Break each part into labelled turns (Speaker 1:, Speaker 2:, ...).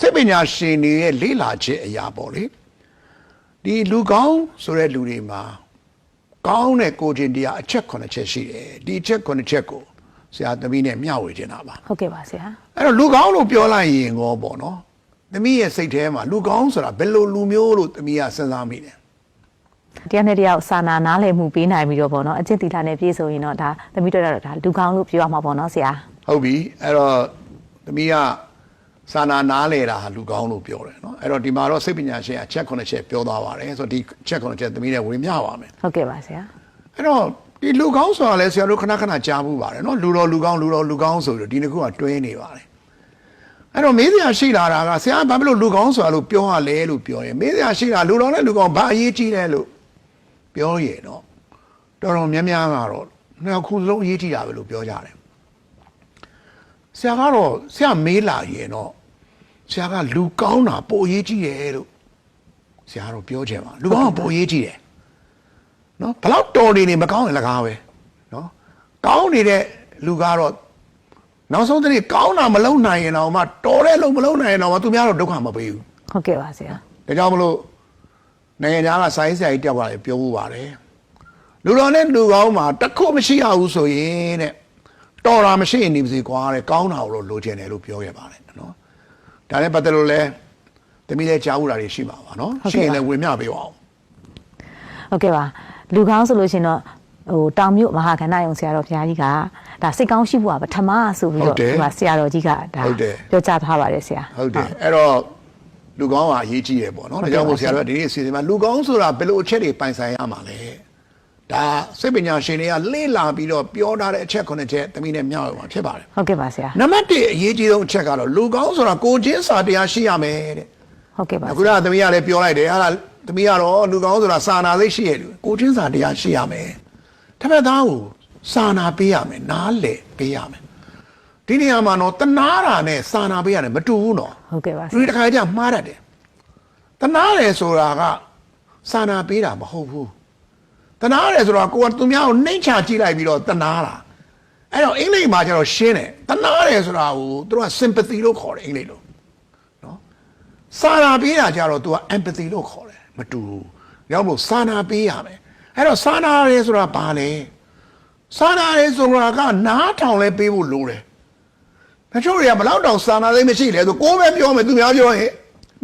Speaker 1: စိတ်ပညာရှင်တွေရဲ့လေ့လာချက်အရာပေါ့လေဒီလူကောင်းဆိုတဲ့လူတွေမှာကောင်းတဲ့ကိုယ်ချင်းတရားအချက်9ချက်ရှိတယ်ဒီအချက်9ချက်ကိုဆရာသမီးနဲ့မျှဝေချင်တာပါ
Speaker 2: ဟုတ်ကဲ့ပါဆရာ
Speaker 1: အဲ့တော့လူကောင်းလို့ပြောလိုက်ရင်ရောပေါ့နော်သမီးရဲ့စိတ်ထဲမှာလူကောင်းဆိုတာဘယ်လိုလူမျိုးလို့သမီးကစဉ်းစားမိတယ်
Speaker 2: တရားနဲ့တရားစာနာနားလည်မှုပေးနိုင်ပြီးတော့ပေါ့နော်အကျင့်တီလာနဲ့ပြည့်စုံရင်တော့ဒါသမီးတို့တော့ဒါလူကောင်းလို့ပြောရမှာပေါ့နော်ဆရာ
Speaker 1: ဟုတ်ပြီအဲ့တော့သမီးက စာနာနားလေတာဟာလူကောင်းလို့ပြောတယ်နော်အဲ့တော့ဒီမှာတော့စိတ်ပညာရှင်အချက်9ချက်ပြောသွားပါတယ်ဆိုတော့ဒီချက်9ချက်သမီးနဲ့ဝင်မျှပါမယ်
Speaker 2: ဟုတ်ကဲ့ပါဆရာ
Speaker 1: အဲ့တော့ဒီလူကောင်းဆိုတာလဲဆရာတို့ခဏခဏကြားမှုပါတယ်နော်လူတော်လူကောင်းလူတော်လူကောင်းဆိုပြီးတော့ဒီနှစ်ခုကတွဲနေပါတယ်အဲ့တော့မေးစရာရှိလာတာကဆရာဘာဖြစ်လို့လူကောင်းဆိုတာလို့ပြောရလဲလို့ပြောရင်မေးစရာရှိတာလူတော်နဲ့လူကောင်းဘာအရေးကြီးလဲလို့ပြောရင်တော့တော်တော်များများကတော့နှစ်ခုလုံးအရေးကြီးတာပဲလို့ပြောကြတယ်ဆရာကတော့ဆရာမေးလာရင်တော့ ဆရာကလူကောင်းတာပိုအရေးကြီးတယ်လို့ဆရာတော့ပြောချင်ပါလူကောင်းကပိုအရေးကြီးတယ်နော်ဘလောက်တော်နေနေမကောင်းရင်လကားပဲနော်ကောင်းနေတဲ့လူကတော့နောက်ဆုံးတည်းကောင်းတာမလုံနိုင်ရင်တော့မှတော်တဲ့လုံမလုံနိုင်ရင်တော့မှသူများတော့ဒုက္ခမပေးဘူး
Speaker 2: ဟုတ်ကဲ့ပါဆရာ
Speaker 1: ဒါကြောင့်မလို့နိုင်ငံသားကစိုင်းဆရာကြီးတက်သွားတယ်ပြောဖို့ပါတယ်လူတော်နဲ့လူကောင်းမှာတစ်ခုမရှိရဘူးဆိုရင်တဲ့တော်တာမရှိရင်နေပါစေကွာတဲ့ကောင်းတာကိုတော့လိုချင်တယ်လို့ပြောခဲ့ပါတယ်နော် ဒါနဲ့ပတ်သက်လို့လဲတမီးလည်းကြားဦးတာတွေရှိပါပါနော်ရှိရင်လည်းဝင်မျှပေးပါအောင်
Speaker 2: ဟုတ်ကဲ့ပါလူကောင်းဆိုလို့ရှရင်တော့ဟိုတောင်မြို့မဟာခန္ဓာယုံဆရာတော်ဘုရားကြီးကဒါစိတ်ကောင်းရှိဖို့ကပထမဆိုပြီး
Speaker 1: ဟု
Speaker 2: တော့
Speaker 1: တ်တယ်
Speaker 2: ဒီမှာဆရာတော်ကြီးကဒါ
Speaker 1: ဟုတ်တယ်
Speaker 2: ပြောကြားထားပါတယ်ဆရာ
Speaker 1: ဟုတ်တယ်အဲ့တော့လူကောင်းကအရေးကြီးတယ်ပေါ့နော်ဒါကြောင့်မို့ဆရာတို့ကဒီနေ့အစီအစဉ်မှာလူကောင်းဆိုတာဘယ်လိုအချက်တွေပိုင်ဆိုင်ရမှာလဲ ဒါစိတ်ပညာရှင်တွေကလေ့လာပြီးတော့ပြောထားတဲ့အချက်ခုနှစ်ချက်တမိနဲ့မျှဝေမှာဖြစ်ပါတယ်
Speaker 2: ဟုတ်ကဲ့ပါဆရာ
Speaker 1: နံပါတ်1အရေးကြီးဆုံးအချက်ကတော့လူကောင်းဆိုတာကိုယ်ချင်းစာတရားရှိရမယ်တဲ့
Speaker 2: ဟုတ်ကဲ့ပါ
Speaker 1: အခုနကသမီးကလည်းပြောလိုက်တယ်အဲ့ဒါသမီးကတော့လူကောင်းဆိုတာစာနာစိတ်ရှိရလူကိုယ်ချင်းစာတရားရှိရမယ်တစ်ဖက်သားကိုစာနာပေးရမယ်နားလည်ပေးရမယ်ဒီနေရာမှာတော့တနာတာနဲ့စာနာပေးရတယ်မတူဘူးနော်
Speaker 2: ဟုတ်ကဲ့ပါဆ
Speaker 1: လူ
Speaker 2: ရာ
Speaker 1: တွေတစ်ခါကြမှားတတ်တယ်တနာတယ်ဆိုတာကစာနာပေးတာမဟုတ်ဘူး တနာတယ်ဆိုတာကိုကသူများကိုနှိမ့်ချကြည့်လိုက်ပြီးတော့တနာတာအဲ့တော့အင်္ဂလိပ်မှာကျတော့ရှင်းတယ်တနာတယ်ဆိုတာကိုသူတို့က sympathy လို့ခေါ်တယ်အင်္ဂလိပ်လိုနော်စာနာပေးတာကျတော့သူက empathy လို့ခေါ်တယ်မတူဘူးရောက်လို့စာနာပေးရမယ်အဲ့တော့စာနာတယ်ဆိုတာဘာလဲစာနာတယ်ဆိုတာကနားထောင်လဲပေးဖို့လိုတယ်တချို့တွေကဘလောက်တောင်စာနာသိမရှိလဲဆိုကိုယ်ပဲပြောမယ်သူများပြောရင်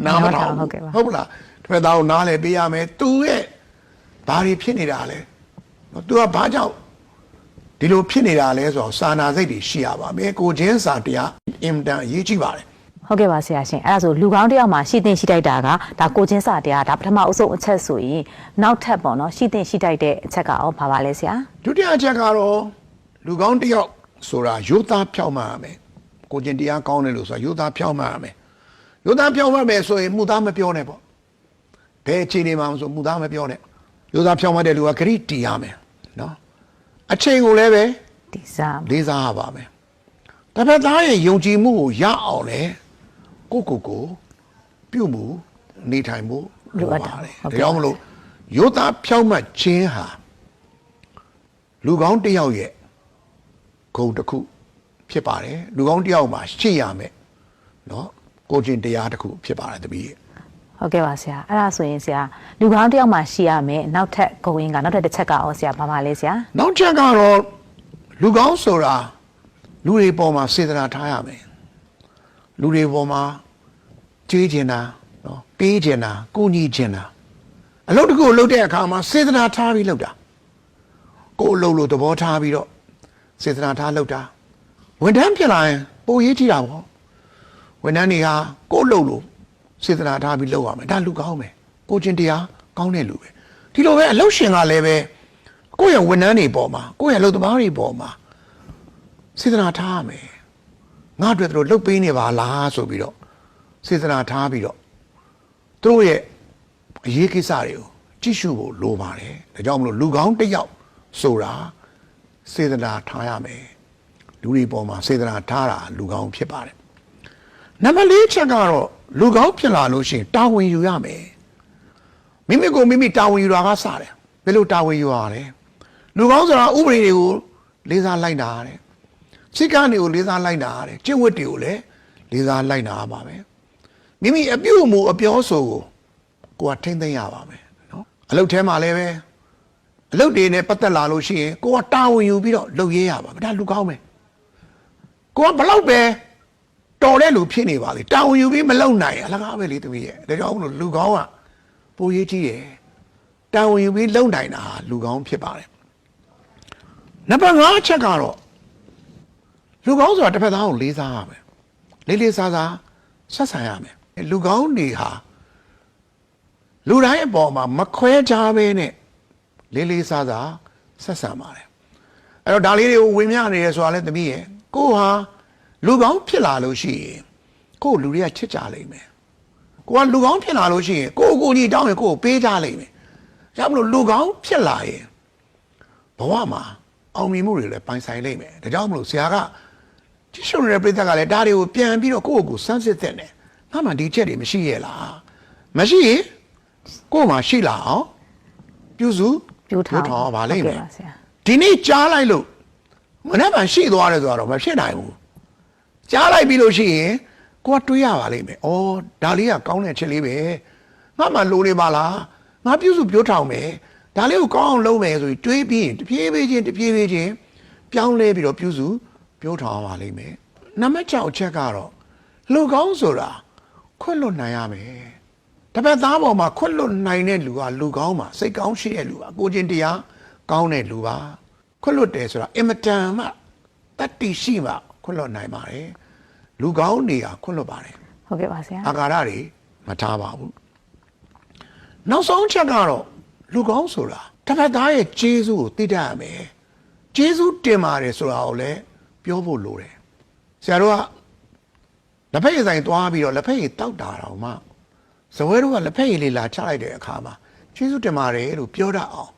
Speaker 1: နားမထောင်
Speaker 2: ဟုတ်ကဲ့ပါ
Speaker 1: ဟုတ်ပလားတစ်ဖက်သားကိုနားလဲပေးရမယ်သူရဲ့ ဘာတွေဖြစ်နေတာလဲနော်သူကဘာကြောင့်ဒီလိုဖြစ်နေတာလဲဆိုတော့စာနာစိတ်တွေရှိရပါမယ်ကိုချင်းစာတရားအင်မတန်အရေးကြီးပါတယ်
Speaker 2: ဟုတ်ကဲ့ပါဆရာရှင်အဲ့ဒါဆိုလူကောင်းတစ်ယောက်မှာရှိတင်ရှိတိုက်တာကဒါကိုချင်းစာတရားဒါပထမအဆုံးအချက်ဆိုရင်နောက်ထပ်ပေါ့နော်ရှိတင်ရှိတိုက်တဲ့အချက်ကရောဘာပါလဲဆရာ
Speaker 1: ဒုတိယအချက်ကတော့လူကောင်းတစ်ယောက်ဆိုတာယုသားဖြောက်မှန်ရမယ်ကိုချင်းတရားကောင်းတယ်လို့ဆိုတာယုသားဖြောက်မှန်ရမယ်ယုသားဖြောက်မှန်မယ်ဆိုရင်မှုသားမပြောနဲ့ပေါ့ဘယ်အခြေအနေမှာမဆိုမူသားမပြောနဲ့ ရိုးသားဖြောင်းမတဲ့လူကဂရိတီရမယ်နော်အချိန်ကိုလည်းပဲ
Speaker 2: ဒီစား
Speaker 1: လေးစားရပါမယ်တစ်ဖက်သားရဲ့ယုံကြည်မှုကိုရအောင်လေကိုယ့်ကိုယ်ကိုပြုမှုနေထိုင်မှုလိုပါတယ်ဒါကြောင့်မလို့ရိုးသားဖြောင်းမှခြင်းဟာလူကောင်းတစ်ယောက်ရဲ့ဂုဏ်တစ်ခု ဖြစ်ပါတယ်လူကောင်းတစ်ယောက်မှာရှင်းရမယ်နော်ကိုချင်းတရားတစ်ခုဖြစ်ပါတယ်တပည့်ရဲ့
Speaker 2: ဟုတ်ကဲ့ပါဆရာအဲ့ဒါဆိုရင်ဆရာလူကောင်းတစ်ယောက်မှာရှိရမယ်နောက်ထပ်ဂုံရင်းကနောက်ထပ်တစ်ချက်ကရောဆရာဘာပါလဲဆရာ
Speaker 1: နောက်ချက်ကတော့လူကောင်းဆိုတာလူတွေပေါ်မှာစေတနာထားရမယ်လူတွေပေါ်မှာကြွေးကျင်တာနော်ပေးကျင်တာကိုညီကျင်တာအလုပ်တစ်ခုလုပ်တဲ့အခါမှာစေတနာထားပြီးလုပ်တာကိုယ်အလုပ်လို့သဘောထားပြီးတော့စေတနာထားလုပ်တာဝန်ထမ်းဖြစ်လာရင်ပိုရေးကြည့်တာပေါ့ဝန်ထမ်းတွေကကိုယ်အလုပ်လို့ စေတနာထားပြီးလုပ်ရမယ်ဒါလူကောင်းပဲကိုချင်းတရားကောင်းတဲ့လူပဲဒီလိုပဲအလုပ်ရှင်ကလည်းပဲကိုယ့်ရဲ့ဝန်ထမ်းတွေပေါ်မှာကိုယ့်ရဲ့လုပ်သမားတွေပေါ်မှာစေတနာထားရမယ်ငါအတွက်သူတို့လှုပ်ပေးနေပါလားဆိုပြီးတော့စေတနာထားပြီးတော့သူတို့ရဲ့အရေးကိစ္စတွေကိုကြည့်ရှုဖို့လိုပါတယ်ဒါကြောင့်မလို့လူကောင်းတစ်ယောက်ဆိုတာစေတနာထားရမယ်လူတွေပေါ်မှာစေတနာထားတာလူကောင်းဖြစ်ပါတယ်နံပါတ်၄ချက်ကတော့ လူကောင်းဖြစ်လာလို့ရှိရင်တာဝန်ယူရမယ်မိမိကိုမိမိတာဝန်ယူတာကစတယ်ဘယ်လိုတာဝန်ယူရလဲလူကောင်းဆိုတာဥပဒေတွေကိုလေးစားလိုက်တာတဲ့စိတ်ကနေကိုလေးစားလိုက်တာတဲ့ကျင့်ဝတ်တွေကိုလည်းလေးစားလိုက်တာပါပဲမိမိအပြုတ်အမူအပြောဆိုကိုကိုကထိမ့်သိမ့်ရပါမယ်နော်အလုပ်ထဲမှာလည်းပဲအလုပ်တွေနဲ့ပတ်သက်လာလို့ရှိရင်ကိုကတာဝန်ယူပြီးတော့လုပ်ရေးရပါမယ်ဒါလူကောင်းပဲကိုကဘလောက်ပဲ တော်တဲ့လူဖြစ်နေပါလေတာဝန်ယူပြီးမလုပ်နိုင်အလကားပဲလေတမီးရဲ့ဒါကြောင့်မလို့လူကောင်းကပိုရေးကြီးတယ်တာဝန်ယူပြီးလုပ်နိုင်တာဟာလူကောင်းဖြစ်ပါတယ်နံပါတ်5ချက်ကတော့လူကောင်းဆိုတာတစ်ဖက်သားကိုလေးစားရမယ်လေးလေးစားစားဆက်ဆံရမယ်လူကောင်းတွေဟာလူတိုင်းအပေါ်မှာမခွဲခြားပဲနဲ့လေးလေးစားစားဆက်ဆံပါတယ်အဲ့တော့ဒါလေးတွေကိုဝင်မြနေရဆိုတာလဲသမီးရဲ့ကိုဟာ လူကောင်းဖြစ်လာလို့ရှိရင်ကိုကိုလူတွေကချစ်ကြလိမ့်မယ်ကိုကလူကောင်းဖြစ်လာလို့ရှိရင်ကိုကိုကြီးတောင်းရင်ကိုကိုပေးကြလိမ့်မယ်ဒါမလို့လူကောင်းဖြစ်လာရင်ဘဝမှာအောင်မြင်မှုတွေလည်းပိုင်ဆိုင်လိမ့်မယ်ဒါကြောင့်မလို့ဆရာကကြည့်ရှုနေတဲ့ပြည်သက်ကလည်းဒါတွေကိုပြန်ပြီးတော့ကိုယ့်ကိုယ်ကိုစမ်းစစ်တဲ့နဲ့ငါမှဒီချက်တွေမရှိရဲ့လားမရှိရင်ကိုယ်မှရှိလာအောင်ပြုစု
Speaker 2: ပြိုးထား
Speaker 1: ထောင်ပါလိမ့်မယ်
Speaker 2: ဟုတ်ကဲ့ပါဆရာ
Speaker 1: ဒီနေ့ကြားလိုက်လို့မနေ့ကရှိသွားတယ်ဆိုတော့မဖြစ်နိုင်ဘူး ကြားလိုက်ပြီလို့ရှိရင်ကိုကတွေးရပါလိမ့်မယ်ဩဒါလေးကကောင်းတဲ့ချက်လေးပဲငါမှလိုနေပါလားငါပြုစုပြောထောင်မယ်ဒါလေးကိုကောင်းအောင်လုပ်မယ်ဆိုပြီးတွေးပြီးရင်တပြေးပြေးချင်းတပြေးပြေးချင်းပြောင်းလဲပြီးတော့ပြုစုပြောထောင်ပါလိမ့်မယ်နံပါတ်6အချက်ကတော့လူကောင်းဆိုတာခွင့်လွတ်နိုင်ရမယ်တပတ်သားပေါ်မှာခွင့်လွတ်နိုင်တဲ့လူကလူကောင်းပါစိတ်ကောင်းရှိတဲ့လူပါကိုချင်းတရားကောင်းတဲ့လူပါခွင့်လွတ်တယ်ဆိုတာအင်မတန်မှတတ္တိရှိမှ ခွင့်လွတ်နိုင်ပါတယ်လူကောင်းနေရခွင့်လွတ်ပါတယ်
Speaker 2: ဟုတ်ကဲ့ပါဆရာ
Speaker 1: အာကာရတွေမထားပါဘူးနောက်ဆုံးချက်ကတော့လူကောင်းဆိုတာတစ်ဖက်သားရဲ့ကျေးဇူးကိုသိတတ်ရမယ်ကျေးဇူးတင်ပါတယ်ဆိုတာကိုလည်းပြောဖို့လိုတယ်ဆရာတို့ကလက်ဖက်ရည်ဆိုင်သွားပြီးတော့လက်ဖက်ရည်တောက်တာတော့မှဇဝဲတို့ကလက်ဖက်ရည်လေးလာချလိုက်တဲ့အခါမှာကျေးဇူးတင်ပါတယ်လို့ပြောတတ်အောင်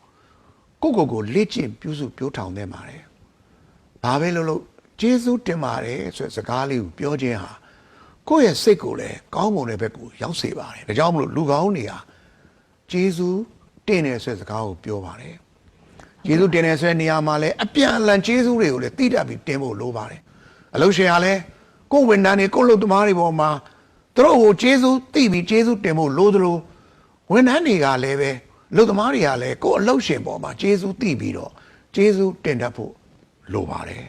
Speaker 1: ကိုယ့်ကိုယ်ကိုလေ့ကျင့်ပြုစုပြောထောင်သင့်ပါတယ်ဘာပဲလို့လို့ ကျေးဇူးတင်ပါတယ်ဆိုတဲ့စကားလေးကိုပြောခြင်းဟာကိုယ့်ရဲ့စိတ်ကိုလည်းကောင်းမွန်တဲ့ဘက်ကိုရောက်စေပါတယ်ဒါကြောင့်မလို့လူကောင်းတွေဟာကျေးဇူးတင်တယ်ဆိုတဲ့စကားကိုပြောပါတယ်ကျေးဇူးတင်တယ်ဆိုတဲ့နေရာမှာလည်းအပြန်အလှန်ကျေးဇူးတွေကိုလည်းသိတတ်ပြီးတင်ဖို့လိုပါတယ်အလုပ်ရှင်ကလည်းကိုယ်ဝန်ထမ်းတွေကိုယ်လုပ်သမားတွေပေါ်မှာသူတို့ကိုကျေးဇူးသိပြီးကျေးဇူးတင်ဖို့လိုသလိုဝန်ထမ်းတွေကလည်းပဲလုပ်သမားတွေကလည်းကိုယ်အလုပ်ရှင်ပေါ်မှာကျေးဇူးသိပြီးတော့ကျေးဇူးတင်တတ်ဖို့လိုပါတယ်